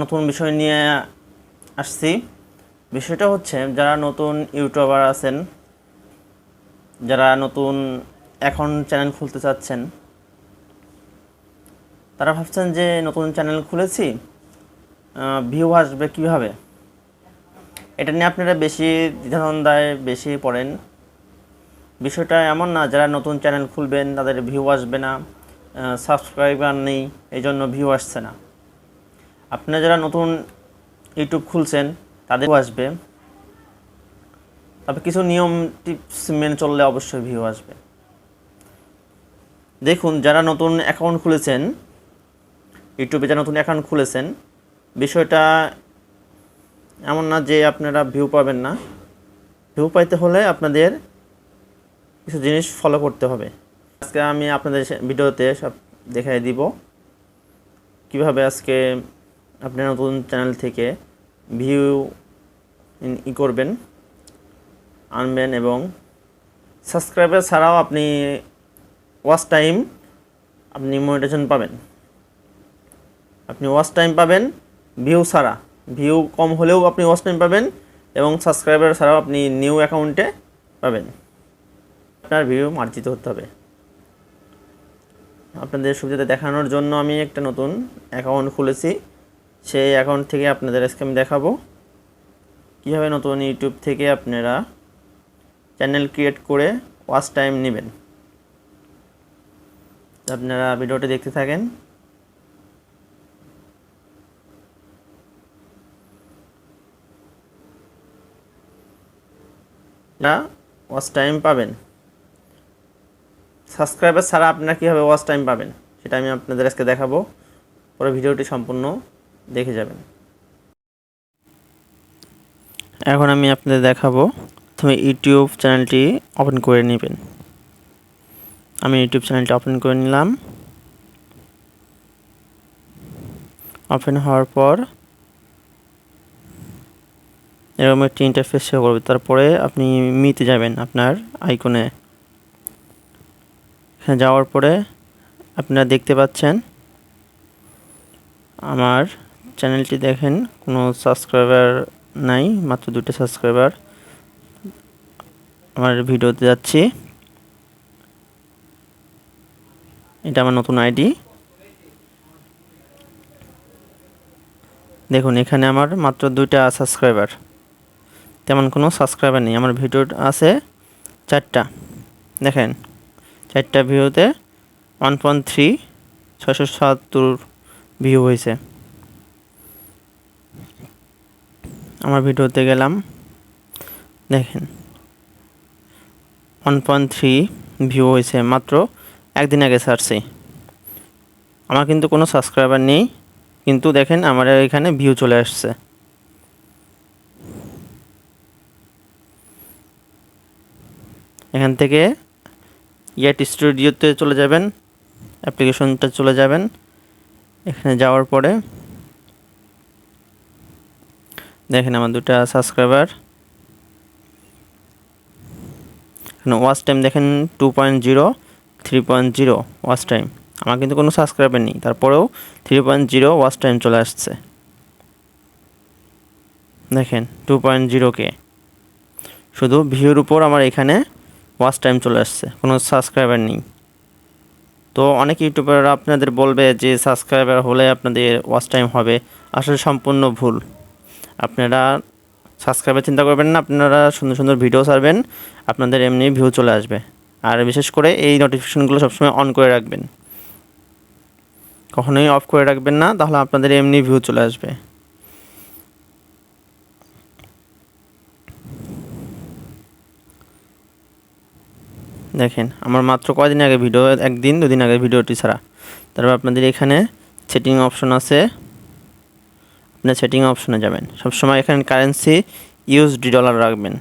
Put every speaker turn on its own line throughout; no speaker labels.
নতুন বিষয় নিয়ে আসছি। বিষয়টা হচ্ছে, যারা নতুন ইউটিউবার আছেন, যারা নতুন এখন চ্যানেল খুলতে চাচ্ছেন, তারা ভাবছেন যে নতুন চ্যানেল খুলেছি ভিউ আসবে কীভাবে? এটা নিয়ে আপনারা বেশি দ্বিধাদ্বন্দ্বায় বেশি পড়েন। বিষয়টা এমন না, যারা নতুন চ্যানেল খুলবেন, তাদের ভিউ আসবে না সাবস্ক্রাইবার নেই এই জন্য ভিউ আসছে না। আপনারা যারা নতুন ইউটিউব খুলছেন, তাদেরও আসবে। তবে কিছু নিয়ম টিপস মেনে চললে অবশ্যই ভিউ আসবে। দেখুন, যারা নতুন অ্যাকাউন্ট খুলেছেন ইউটিউবে যারা নতুন অ্যাকাউন্ট খুলেছেন, বিষয়টা এমন না যে আপনারা ভিউ পাবেন না। ভিউ পাইতে হলে আপনাদের কিছু জিনিস ফলো করতে হবে। আজকে আমি আপনাদের ভিডিওতে সব দেখাই দিব। কীভাবে আজকে আপনি নতুন চ্যানেল থেকে ভিউ ই করবেন, আনবেন এবং সাবস্ক্রাইবার ছাড়াও আপনি ওয়াচ টাইম আপনি মনিটেশন পাবেন। আপনি ওয়াচ টাইম পাবেন ভিউ ছাড়া। ভিউ কম হলেও আপনি ওয়াচ টাইম পাবেন এবং সাবস্ক্রাইবার ছাড়াও আপনি নিউ অ্যাকাউন্টে পাবেন। আপনার ভিউ মার্জিত হতে হবে। আপনাদের সুবিধাতে দেখানোর জন্য আমি একটা নতুন অ্যাকাউন্ট খুলেছি। সেই অ্যাকাউন্ট থেকে আপনাদের আজকে আমি দেখাবো। কীভাবে নতুন ইউটিউব থেকে আপনারা চ্যানেল ক্রিয়েট করে ওয়াচ টাইম নেবেন। আপনারা ভিডিওটি দেখতে থাকেন। না ওয়াচ টাইম পাবেন। সাবস্ক্রাইবার ছাড়া আপনারা কীভাবে ওয়াচ টাইম পাবেন, সেটা আমি আপনাদের আজকে দেখাবো। পরে ভিডিওটি সম্পূর্ণ দেখে যাবেন। এখন আমি আপনাদের দেখাবো, প্রথমে ইউটিউব চ্যানেলটি ওপেন করে নেবেন। আমি ইউটিউব চ্যানেলটি ওপেন করে নিলাম। ওপেন হওয়ার পর এরকম একটি ইন্টারফেস শো করবে। তারপরে আপনি মিতে যাবেন আপনার আইকনে এখানে যাওয়ার পরে আপনারা দেখতে পাচ্ছেন আমার চ্যানেলটি দেখেন, কোনো সাবস্ক্রাইবার নাই, মাত্র দুটো সাবস্ক্রাইবার আমার ভিডিওতে যাচ্ছি। এটা আমার নতুন আইডি। দেখুন, এখানে আমার মাত্র দুইটা সাবস্ক্রাইবার তেমন কোনো সাবস্ক্রাইবার নেই। আমার ভিডিও আছে চারটা। দেখেন, চারটা ভিউতে ওয়ান পয়েন্ট থ্রি ছয়শো সাতাত্তর ভিউ হয়েছে। আমার ভিডিওতে গেলাম। দেখেন। ওয়ান পয়েন্ট থ্রি ভিউ হয়েছে মাত্র একদিন আগে ছাড়ছি আমার কিন্তু কোনো সাবস্ক্রাইবার নেই, কিন্তু দেখেন আমার এখানে ভিউ চলে আসছে। এখান থেকে ইয়াট স্টুডিওতে চলে যাবেন, অ্যাপ্লিকেশনটা চলে যাবেন। এখানে যাওয়ার পরে দেখেন আমার দুটা সাবস্ক্রাইবার ওয়াচ টাইম দেখেন two point zero three point zero watch time আমার কিন্তু কোনো সাবস্ক্রাইবার নেই, তারপরেও three point zero watch time চলে আসছে। দেখেন টু পয়েন্ট জিরো কে শুধু ভিউর উপর আমার এখানে ওয়াচ টাইম চলে আসছে, কোনো সাবস্ক্রাইবার নেই। তো অনেক ইউটিউবাররা আপনাদের বলবে যে সাবস্ক্রাইবার হলে আপনাদের ওয়াচ টাইম হবে। আসলে সম্পূর্ণ ভুল। আপনারা সাবস্ক্রাইবার চিন্তা করবেন না, আপনারা সুন্দর সুন্দর ভিডিও ছাড়বেন, আপনাদের এমনি ভিউ চলে আসবে। আর বিশেষ করে এই নোটিফিকেশনগুলো সবসময় অন করে রাখবেন। কখনোই অফ করে রাখবেন না, তাহলে আপনাদের এমনি ভিউ চলে আসবে। দেখেন, আমার মাত্র কয়দিন আগে ভিডিও একদিন দুদিন আগে ভিডিওটি ছাড়া। তারপর আপনাদের এখানে সেটিং অপশন আছে। আপনার সেটিং অপশনে যাবেন। সবসময় এখানে কারেন্সি ইউএসডি ডলার রাখবেন।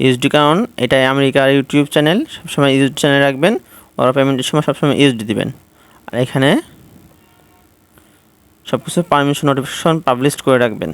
ইউএসডি কারণ এটা আমেরিকার ইউটিউব চ্যানেল সবসময় ইউএসডি চ্যানেল রাখবেন। ওরা পেমেন্টের সময় সবসময় ইউএসডি দিবেন। আর এখানে সব কিছু পারমিশন নোটিফিকেশন পাবলিশ করে রাখবেন।